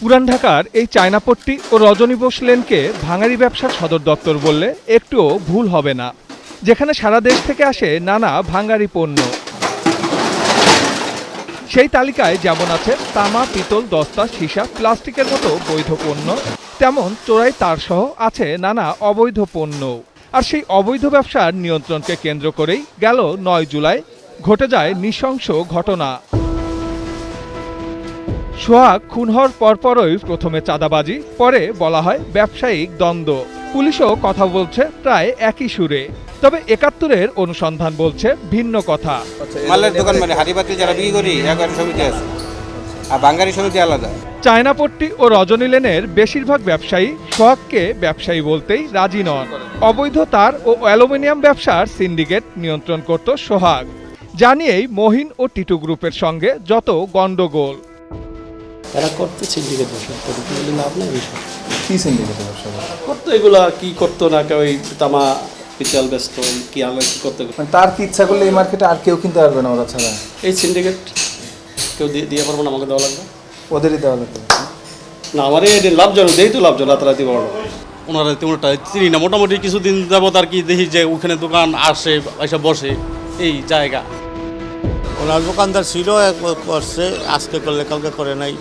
পুরান ঢাকার এই চায়নাপট্টি ও রজনী বোস লেনকে ভাঙারি ব্যবসার সদর দপ্তর বললে একটুও ভুল হবে না। যেখানে সারা দেশ থেকে আসে নানা ভাঙারি পণ্য। সেই তালিকায় যেমন আছে তামা, পিতল, দস্তা, সীসা, প্লাস্টিকের মতো বৈধ পণ্য, তেমন চোরাই তারসহ আছে নানা অবৈধ পণ্য। আর সেই অবৈধ ব্যবসার নিয়ন্ত্রণকে কেন্দ্র করেই গেল নয় জুলাই, ঘটে যায় নৃশংস ঘটনা। সোহাগ খুন হওয়ার পরপরই প্রথমে চাঁদাবাজি পরে বলা হয় ব্যবসায়িক দ্বন্দ্ব। পুলিশও কথা বলছে প্রায় একই সুরে। তবে একাত্তরের অনুসন্ধান বলছে ভিন্ন কথা। মালের দোকান মানে হাড়িবাতি যারা বিক্রি করি একবার সমিতি আছে। আর বাঙ্গারি সমিতি আলাদা। চায়নাপট্টি ও রজনী লেনের বেশিরভাগ ব্যবসায়ী সোহাগকে ব্যবসায়ী বলতেই রাজি নন। অবৈধ তার ও অ্যালুমিনিয়াম ব্যবসার সিন্ডিকেট নিয়ন্ত্রণ করত সোহাগ জানিয়েই মহিন ও টিটু গ্রুপের সঙ্গে যত গন্ডগোল এরা করতে সিন্ডিকেট ব্যবসা করতে গেলে লাভ নেই বিষয় কি সিন্ডিকেট ব্যবসা করে? করতো এগুলা কি করতো না কেউ ওই তামা পিতল ব্যস্ত কি আমরা কি করতে মানে তার কি ইচ্ছা করলে এই মার্কেটে আর কেউ কিনতে পারবে না ওরা ছাড়া? এই সিন্ডিকেট কেউ দিয়ে দিয়ে পারব না আমাকে দেওয়া লাগবে? ওদেরই দেওয়া লাগবে। না আমার এই লাভজনক দেই তো লাভজনক রাতারাতি বড়। ওনারা তেমনটা চিনি না মোটামুটি কিছুদিন যাবত আর কি দেখি যে ওখানে দোকান আসে এসে বসে এই জায়গা। ওনার দোকানদার ছিল করছে আজকে করলে কালকে করে নাই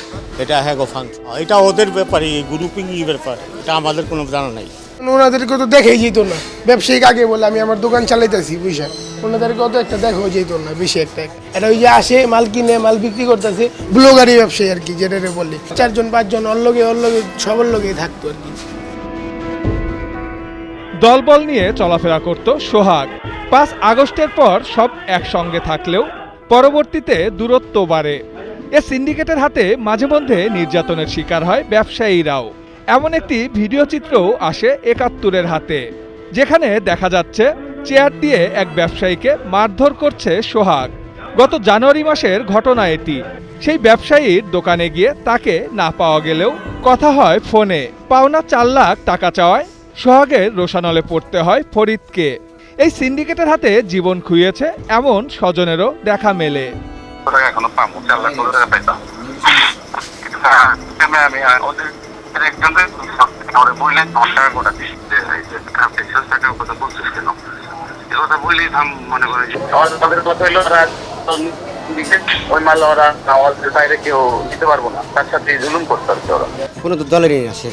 এটা হ্যাঁ গো ফাংশন এটা ওদের ব্যাপারে গ্রুপিং ব্যাপার এটা আমাদের কোনো জানা নাই। ওনাদেরকে তো দেখেই যেত না। ব্যবসায়িক আগে বলে আমি আমার দোকান চালাইতেছি বুঝছেন? ওনাদেরকে অত একটা দেখাও যেত না বেশি একটা। এটা ওই যে আসে মাল কিনে মাল বিক্রি করতেছে ব্লগারি ব্যবসায়ী আর কি যেটা বলে। চারজন পাঁচজন অল্লগে অল্লগে সবার লগেই থাকতো আর কি। দলবল নিয়ে চলাফেরা করত সোহাগ। পাঁচ আগস্টের পর সব একসঙ্গে থাকলেও পরবর্তীতে দূরত্ব বাড়ে। এ সিন্ডিকেটের হাতে মাঝে মধ্যে নির্যাতনের শিকার হয় ব্যবসায়ীরাও। এমন একটি ভিডিও চিত্রও আসে একাত্তরের হাতে, যেখানে দেখা যাচ্ছে চেয়ার দিয়ে এক ব্যবসায়ীকে মারধর করছে সোহাগ। গত জানুয়ারি মাসের ঘটনা এটি। সেই ব্যবসায়ীর দোকানে গিয়ে তাকে না পাওয়া গেলেও কথা হয় ফোনে। পাওনা চার লাখ টাকা চাওয়ায় সোহাগের রোশানলে পড়তে হয় ফরিদকে। এই সিন্ডিকেটের হাতে জীবন খুইয়েছে এমন স্বজনেরও দেখা মেলে। টাকা এখনও পাবো আমি ওদের একজনদের ওরা বললেন দশ টাকা করে যে এই যে টেক্সাস কথা বলছিস কেন? এ কথা বললেই থাম মনে করে। যে তাদের কথা হইল ওরা ওই মাল ওরা ওদের বাইরে কেউ দিতে পারব না তার সাথে জুলুম করতে পারছে ওরা। কোনো দলেরই আসে।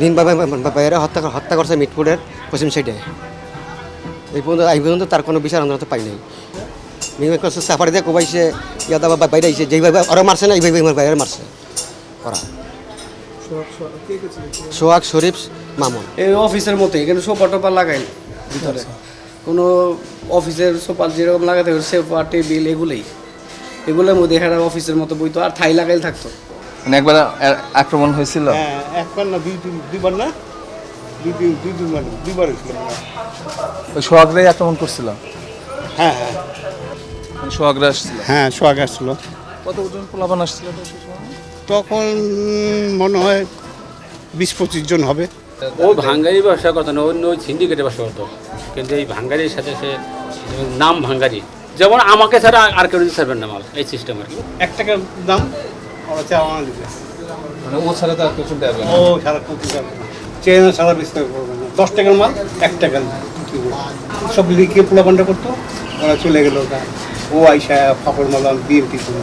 দিন বাবা বাইরে হত্যা হত্যা করছে মিটপুরের পশ্চিম সাইডে এই পর্যন্ত এই পর্যন্ত তার কোনো বিচার আমরা তো পাই নাই। করছে সাফারি দিয়ে কোবাইছে ইয়াদা বা বাইরে আইছে যেইভাবে ওরা মারছে না এইভাবে বাইরে মারছে। ওরা। সোহাগ শরীফ মামুন। এই অফিসের মতো এখানে সোফা টোপা লাগাই ভিতরে। কোনো অফিসের সোফা যেরকম লাগাতে হবে সোফা টেবিল এগুলোই। এগুলোর মধ্যে এখানে অফিসের মতো বইতো আর থাই লাগাই থাকতো। মানে একবার আক্রমণ হয়েছিল? হ্যাঁ একবার না দুই দুই- দুইবার না? দুই দুই দুই দুইবার হয়েছিল। ওই সোহাগরাই আক্রমণ করছিল? হ্যাঁ হ্যাঁ। মানে সোহাগরা আসছিল? হ্যাঁ সোহাগ আসছিল। কত ওজন পোলাপান আসছিল? তখন মনে হয় বিশ পঁচিশ জন হবে। ওই ভাঙ্গারি ব্যবসা করতো না অন্য ওই সিন্ডিকেটের ব্যবসা করতো। কিন্তু এই ভাঙ্গারির সাথে সে নাম ভাঙ্গারি। যেমন আমাকে ছাড়া আর কেউ দিতে পারবেন না মাল এই সিস্টেম আর কি। এক টাকার দাম ওরা চাওয়া মানে ও ছাড়া তো আর কেউ শুনতে পারবে না। ও সারা টাকা চেন সারা বিস্তার করবে না। দশ টাকার মাল, এক টাকার সব লিখে পোলাপানটা করতো, ওরা চলে গেলো ওটা। ও আইসা ফাপড় মালাম বিএমপি করে